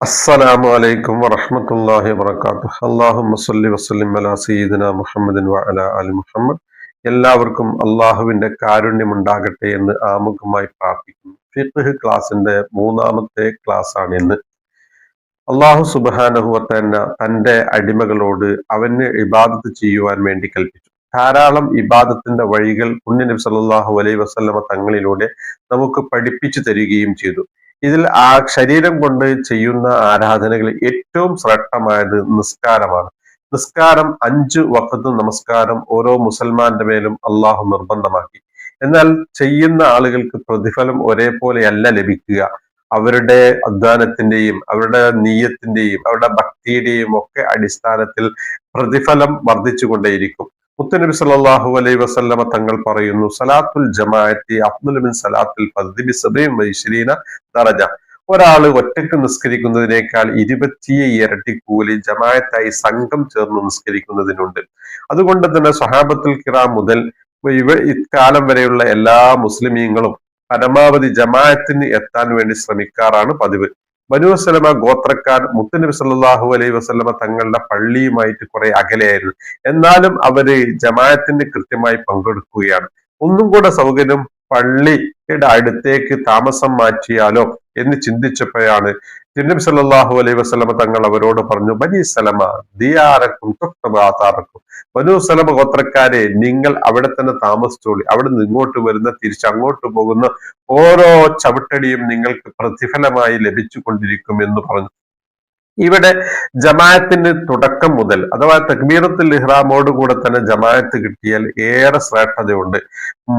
അസ്സലാമു അലൈക്കും വറഹ്മത്തുള്ളാഹി വബറകാതുഹു. അല്ലാഹുമ്മ സ്വല്ലി വസല്ലിം അലാ സയ്യിദിന മുഹമ്മദിൻ വഅലാ ആലി മുഹമ്മദ്. എല്ലാവർക്കും അള്ളാഹുവിന്റെ കാരുണ്യമുണ്ടാകട്ടെ എന്ന് ആമുഖമായി പ്രാർത്ഥിക്കുന്നു. ഫിഖ് ക്ലാസിന്റെ മൂന്നാമത്തെ ക്ലാസ് ആണ് ഇന്ന് അള്ളാഹു സുബാനഹുവത്തന്ന തന്റെ അടിമകളോട് അവന് ഇബാദത്ത് ചെയ്യുവാൻ വേണ്ടി കൽപ്പിച്ചു. ധാരാളം ഇബാദത്തിന്റെ വഴികൾ പുണ്യ നബി സല്ലല്ലാഹു അലൈഹി വസല്ലമ തങ്ങളിലൂടെ നമുക്ക് പഠിപ്പിച്ചു തരികയും ചെയ്തു. ഇതിൽ ആ ശരീരം കൊണ്ട് ചെയ്യുന്ന ആരാധനകളിൽ ഏറ്റവും ശ്രേഷ്ഠമായത് നിസ്കാരമാണ്. നിസ്കാരം അഞ്ച് വക്കത്ത് നമസ്കാരം ഓരോ മുസൽമാന്റെ മേലും അള്ളാഹു നിർബന്ധമാക്കി. എന്നാൽ ചെയ്യുന്ന ആളുകൾക്ക് പ്രതിഫലം ഒരേപോലെയല്ല ലഭിക്കുക. അവരുടെ അധ്വാനത്തിന്റെയും അവരുടെ നീയത്തിന്റെയും അവരുടെ ഭക്തിയുടെയും ഒക്കെ അടിസ്ഥാനത്തിൽ പ്രതിഫലം വർദ്ധിച്ചുകൊണ്ടേയിരിക്കും. മുത്തനബി സല്ലാഹു അലൈ വസല്ലമ തങ്ങൾ പറയുന്നു സലാത്തുൽ ജമാഅത്തി അബ്ദുൽബിൻ സലാത്തുൽ ഫർദി സബീം വൈശ്രീന ദറജ. ഒരാൾ ഒറ്റയ്ക്ക് നിസ്കരിക്കുന്നതിനേക്കാൾ ഇരുപത്തി ഇരട്ടി കൂലി ജമായത്തായി സംഘം ചേർന്ന് നിസ്കരിക്കുന്നതിനുണ്ട്. അതുകൊണ്ട് തന്നെ സഹാബത്തുൽ കിറ മുതൽ ഇവ ഇക്കാലം വരെയുള്ള എല്ലാ മുസ്ലിമീങ്ങളും പരമാവധി ജമായത്തിന് എത്താൻ വേണ്ടി ശ്രമിക്കാറാണ് പതിവ്. ബനു സലമ ഗോത്രക്കാർ മുത്തനബി സല്ലാഹു അലൈഹി വസ്ലമ തങ്ങളുടെ പള്ളിയുമായിട്ട് കുറെ അകലെയായിരുന്നു. എന്നാലും അവർ ജമാഅത്തിന് കൃത്യമായി പങ്കെടുക്കുകയാണ്. ഒന്നും കൂടെ സൗകര്യം പള്ളിയുടെ അടുത്തേക്ക് താമസം മാറ്റിയാലോ എന്ന് ചിന്തിച്ചപ്പോഴാണ് തിരുനബി സല്ലാഹു അലൈഹി വസ്ലമ തങ്ങൾ അവരോട് പറഞ്ഞു ബനി സലമ ദിയാറക്കും തൊട്ടതാത്താറക്കും ബനു സലമ ഗോത്രക്കാരെ നിങ്ങൾ അവിടെ തന്നെ താമസിച്ചോളി. അവിടെ നിന്ന് ഇങ്ങോട്ട് വരുന്ന തിരിച്ച് അങ്ങോട്ട് പോകുന്ന ഓരോ ചവിട്ടടിയും നിങ്ങൾക്ക് പ്രതിഫലമായി ലഭിച്ചു കൊണ്ടിരിക്കും എന്ന് പറഞ്ഞു. ഇവിടെ ജമാഅത്തിന് തുടക്കം മുതൽ അഥവാ തക്ബീറത്തുൽ ഇഹ്റാമോട് കൂടെ തന്നെ ജമാഅത്ത് കിട്ടിയാൽ ഏറെ ശ്രേഷ്ഠതയുണ്ട്.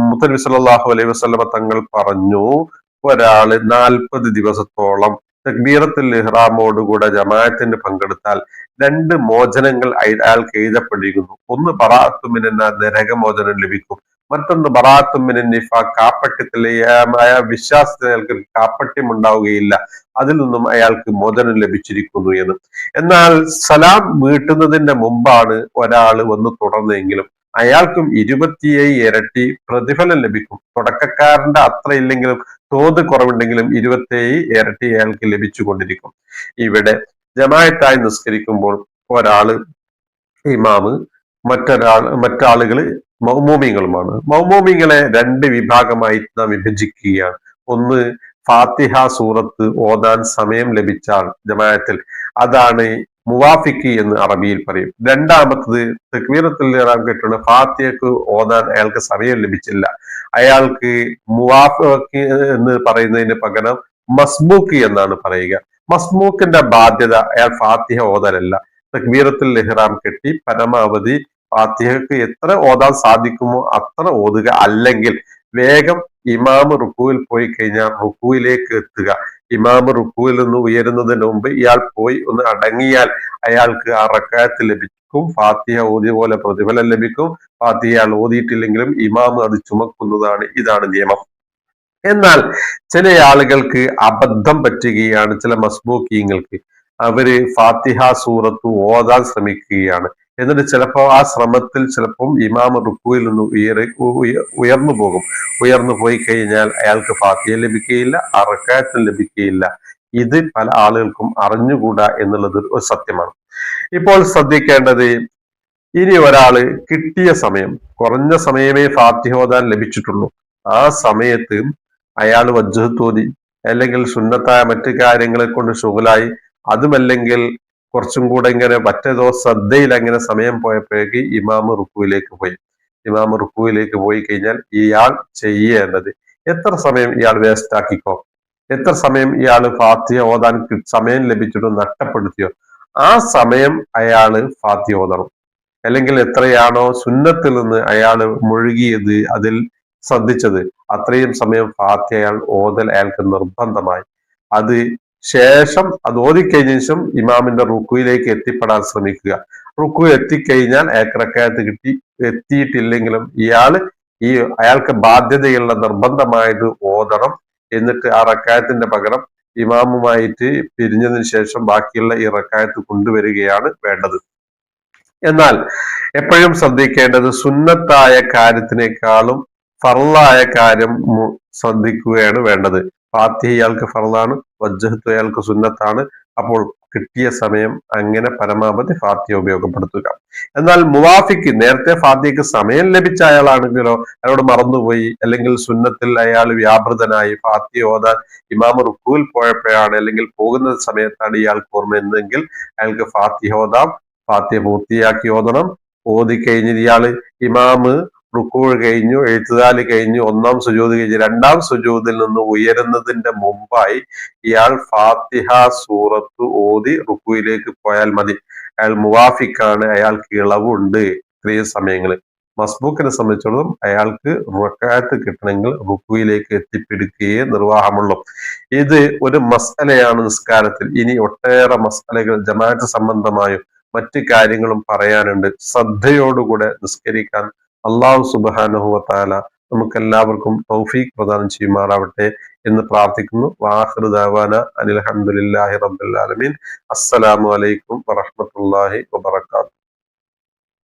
മുത്തനബി സല്ലല്ലാഹു അലൈഹി വസ്ലമ തങ്ങൾ പറഞ്ഞു ഒരാൾ നാൽപ്പത് ദിവസത്തോളം തക്ബീറത്തുൽ ഇഹ്റാമോട് കൂടെ ജമാഅത്തിന് പങ്കെടുത്താൽ രണ്ട് മോചനങ്ങൾ അയാൾക്ക് എഴുതപ്പെട്ടിരിക്കുന്നു. ഒന്ന് പറാത്തുമിനെന്ന നരകമോചനം ലഭിക്കും. മറ്റൊന്ന് ബറാത്തുമിന് നിഫ കാപ്പട്യത്തിലെ വിശ്വാസത്തിൽ കാപ്പട്യം ഉണ്ടാവുകയില്ല അതിൽ നിന്നും അയാൾക്ക് മോചനം ലഭിച്ചിരിക്കുന്നു എന്ന്. എന്നാൽ സലാം വീട്ടുന്നതിന്റെ മുമ്പാണ് ഒരാൾ വന്ന് തുടർന്നെങ്കിലും അയാൾക്കും ഇരുപത്തിയേഴ് ഇരട്ടി പ്രതിഫലം ലഭിക്കും. തുടക്കക്കാരന്റെ അത്ര ഇല്ലെങ്കിലും തോത് കുറവുണ്ടെങ്കിലും ഇരുപത്തിയേഴ് ഇരട്ടി അയാൾക്ക് ലഭിച്ചുകൊണ്ടിരിക്കും. ഇവിടെ ജമായത്തായി നിസ്കരിക്കുമ്പോൾ ഒരാൾ ഇമാമ് മറ്റൊരാൾ മറ്റാളുകൾ മൗമൂമിങ്ങളുമാണ് മൗമൂമിങ്ങളെ രണ്ട് വിഭാഗമായി നാം വിഭജിക്കുകയാണ്. ഒന്ന് ഫാത്തിഹ സൂറത്ത് ഓതാൻ സമയം ലഭിച്ചാൽ ജമായത്തിൽ അതാണ് മുവാഫിക്ക് എന്ന് അറബിയിൽ പറയും. രണ്ടാമത്തത് തെക്വീറത്തിൽ ഇറാം കേട്ടുള്ള ഫാത്തിയക്ക് ഓതാൻ അയാൾക്ക് സമയം ലഭിച്ചില്ല. അയാൾക്ക് മുവാഫിക്ക് എന്ന് പറയുന്നതിന് പകരം മസ്ബൂക്ക് എന്നാണ് പറയുക. മസ്മൂക്കിന്റെ ബാധ്യത അയാൾ ഫാത്തിഹ ഓതലല്ല തക്ബീറത്തിൽ ഇഹ്റാം കെട്ടി പരമാവധി ഫാത്തിഹക്ക് എത്ര ഓതാൻ സാധിക്കുമോ അത്ര ഓതുക. അല്ലെങ്കിൽ വേഗം ഇമാമ് റുക്കുവിൽ പോയി കഴിഞ്ഞാൽ റുക്കുവിലേക്ക് എത്തുക. ഇമാമ് റുക്കുവിൽ നിന്ന് ഉയരുന്നതിന് മുമ്പ് ഇയാൾ പോയി ഒന്ന് അടങ്ങിയാൽ അയാൾക്ക് ആ റക്കായത്ത് ലഭിക്കും. ഫാത്തിഹ ഓതിയ പോലെ പ്രതിഫലം ലഭിക്കും. ഫാത്തിഹ അയാൾ ഓതിയിട്ടില്ലെങ്കിലും ഇമാമ് അത് ചുമക്കുന്നതാണ് ഇതാണ് നിയമം. എന്നാൽ ചില ആളുകൾക്ക് അബദ്ധം പറ്റുകയാണ് ചില മസ്ബൂക്കിയങ്ങൾക്ക് അവർ ഫാത്തിഹ സൂറത്ത് ഓതാൻ ശ്രമിക്കുകയാണ്. എന്നിട്ട് ചിലപ്പോൾ ആ ശ്രമത്തിൽ ചിലപ്പം ഇമാം റുക്കുവിൽ നിന്ന് ഉയറി ഉയർന്നു പോകും. ഉയർന്നു പോയി കഴിഞ്ഞാൽ അയാൾക്ക് ഫാത്തിഹ ലഭിക്കുകയില്ല അറക്കാറ്റ് ലഭിക്കുകയില്ല. ഇത് പല ആളുകൾക്കും അറിഞ്ഞുകൂടാ എന്നുള്ളത് ഒരു സത്യമാണ്. ഇപ്പോൾ ശ്രദ്ധിക്കേണ്ടത് ഇനി ഒരാൾ കിട്ടിയ സമയം കുറഞ്ഞ സമയമേ ഫാത്തിഹ ഓതാൻ ലഭിച്ചിട്ടുള്ളൂ. ആ സമയത്ത് അയാൾ വജ്ജത്തോതി അല്ലെങ്കിൽ സുന്നത്തായ മറ്റു കാര്യങ്ങളെ കൊണ്ട് ശുഗലായി അതുമല്ലെങ്കിൽ കുറച്ചും കൂടെ ഇങ്ങനെ മറ്റേതോ ശ്രദ്ധയിൽ അങ്ങനെ സമയം പോയപ്പോഴേക്ക് ഇമാമ് റുക്കുവിലേക്ക് പോയി. ഇമാമ് റുക്കുവിലേക്ക് പോയി കഴിഞ്ഞാൽ ഇയാൾ ചെയ്യേണ്ടത് എത്ര സമയം ഇയാൾ വേസ്റ്റ് ആക്കിക്കോ? എത്ര സമയം ഇയാൾ ഫാത്തിയ ഓതാൻ സമയം ലഭിച്ചിട്ട് നഷ്ടപ്പെടുത്തിയോ? ആ സമയം അയാൾ ഫാത്തിയ ഓതണം. അല്ലെങ്കിൽ എത്രയാണോ സുന്നത്തിൽ നിന്ന് അയാൾ മുഴുകിയത് അതിൽ ശ്രദ്ധിച്ചത്. അത്രയും സമയം ഫാത്തിയ അയാൾ ഓതൽ അയാൾക്ക് നിർബന്ധമായി. അത് ശേഷം അത് ഓതിക്കഴിഞ്ഞ ശേഷം ഇമാമിന്റെ റുക്കുയിലേക്ക് എത്തിപ്പെടാൻ ശ്രമിക്കുക. റുക്കു എത്തിക്കഴിഞ്ഞാൽ ഏക്കറക്കകത്ത് കിട്ടി എത്തിയിട്ടില്ലെങ്കിലും ഇയാൾ ഈ അയാൾക്ക് ബാധ്യതയുള്ള നിർബന്ധമായത് ഓതണം. എന്നിട്ട് ആ റക്കായത്തിന്റെ പകരം ഇമാമുമായിട്ട് പിരിഞ്ഞതിന് ശേഷം ബാക്കിയുള്ള ഈ റക്കായത്ത് കൊണ്ടുവരികയാണ് വേണ്ടത്. എന്നാൽ എപ്പോഴും ശ്രദ്ധിക്കേണ്ടത് സുന്നത്തായ കാര്യത്തിനേക്കാളും ഫറലായ കാര്യം ശ്രദ്ധിക്കുകയാണ് വേണ്ടത്. ഫാത്തിഹ ഇയാൾക്ക് ഫറലാണ് വജ്ജഹത്ത് അയാൾക്ക് സുന്നത്താണ്. അപ്പോൾ കിട്ടിയ സമയം അങ്ങനെ പരമാവധി ഫാത്തിഹ ഉപയോഗപ്പെടുത്തുക. എന്നാൽ മുവാഫിക്ക് നേരത്തെ ഫാത്തിഹയ്ക്ക് സമയം ലഭിച്ച അയാളാണെങ്കിലോ അയാളോട് മറന്നുപോയി. അല്ലെങ്കിൽ സുന്നത്തിൽ അയാൾ വ്യാപൃതനായി ഫാത്തിഹ ഓതാൻ ഇമാമ റുക്കുവിൽ പോയപ്പോഴാണ് അല്ലെങ്കിൽ പോകുന്ന സമയത്താണ് ഇയാൾക്ക് ഓർമ്മ എന്നെങ്കിൽ അയാൾക്ക് ഫാത്തിഹ ഓതാം ഫാത്തിയ പൂർത്തിയാക്കി ഓതണം. ഓതി കഴിഞ്ഞ് ഇയാൾ ഇമാമ് റുക്കൂഴ് കഴിഞ്ഞു എഴുത്തുകാൽ കഴിഞ്ഞു ഒന്നാം സുജൂത് കഴിഞ്ഞു. രണ്ടാം സുജൂതിൽ നിന്ന് ഉയരുന്നതിന്റെ മുമ്പായി ഇയാൾ ഫാത്തിഹ സൂറത്ത് ഓതി റുക്കുയിലേക്ക് പോയാൽ മതി. അയാൾ മുവാഫിക്കാണ് അയാൾക്ക് ഇളവുണ്ട് ഇത്രയും സമയങ്ങളിൽ മസ്ബൂക്കിനെ സംബന്ധിച്ചിടത്തോളം അയാൾക്ക് റക്കാത്ത് കിട്ടണമെങ്കിൽ റുക്കുയിലേക്ക് എത്തിപ്പിടിക്കുകയേ നിർവാഹമുള്ളൂ. ഇത് ഒരു മസലയാണ് നിസ്കാരത്തിൽ. ഇനി ഒട്ടേറെ മസലകൾ ജമാഅത്ത് സംബന്ധമായും മറ്റു കാര്യങ്ങളും പറയാനുണ്ട്. ശ്രദ്ധയോടുകൂടെ നിസ്കരിക്കാൻ അള്ളാഹു സുബാനുഹുവത്താല നമുക്ക് എല്ലാവർക്കും തൗഫീഖ് പ്രദാനം ചെയ്യുമാറാവട്ടെ എന്ന് പ്രാർത്ഥിക്കുന്നു. വാഹൃദാവാന അനിൽഹമുല്ലാഹി റബ്ബുലാലമീൻ അസ്സലാമു അലൈക്കും വറഹമത്തല്ലാഹി വബർക്കാത്തു